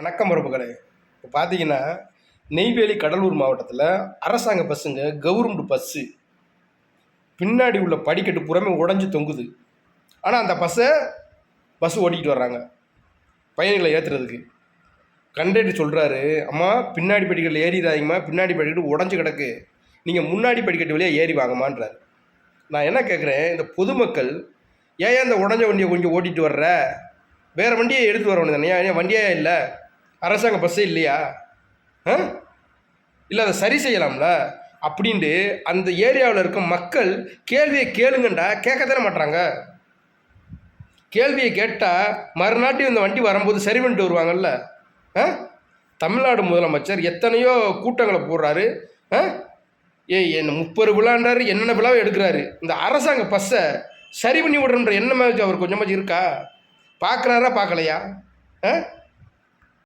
வணக்கம் உறவுகளே இப்போ பார்த்தீங்கன்னா நெய்வேலி கடலூர் மாவட்டத்தில் அரசாங்க பஸ்ஸுங்க கவர்மெண்ட் பஸ்ஸு. பின்னாடி உள்ள படிக்கட்டு புறமே உடஞ்சி தொங்குது. ஆனால் அந்த பஸ்ஸை பஸ் ஓட்டிக்கிட்டு வர்றாங்க. பயணிகளை ஏற்றுறதுக்கு கண்டக்டர் சொல்கிறாரு அம்மா பின்னாடி படிக்கட்டில் ஏறிடாதீங்கம்மா. பின்னாடி படிக்கட்டு உடஞ்சி கிடக்கு. நீங்கள் முன்னாடி படிக்கட்டு வழியாக ஏறி வாங்கம்மான்றார். நான் என்ன கேட்குறேன் இந்த பொதுமக்கள் ஏன் அந்த இந்த உடஞ்ச வண்டியை கொஞ்சம் ஓட்டிகிட்டு வர்ற? வேறு வண்டியை எடுத்துகிட்டு வர வேண்டியது ஏன் ஏன் வண்டியே இல்லை? அரசாங்க பஸ்ஸே இல்லையா? ஆ? இல்லை அதை சரி செய்யலாம்ல? அப்படின்ட்டு அந்த ஏரியாவில் இருக்க மக்கள் கேள்வியை கேளுங்கண்டா கேட்க தானே மாட்றாங்க. கேள்வியை கேட்டால் மறுநாட்டி இந்த வண்டி வரும்போது சரி பண்ணிட்டு வருவாங்கல்ல? ஆ? தமிழ்நாடு முதலமைச்சர் எத்தனையோ கூட்டங்களை போடுறாரு. ஆ? ஏய் என்ன முப்பது விழான்றாரு என்னென்ன விழாவை எடுக்கிறாரு? இந்த அரசாங்க பஸ்ஸை சரி பண்ணி விடுறன்ற எண்ணமாச்சு அவர் கொஞ்சமாச்சும் இருக்கா? பார்க்குறாரா பார்க்கலையா ஆ?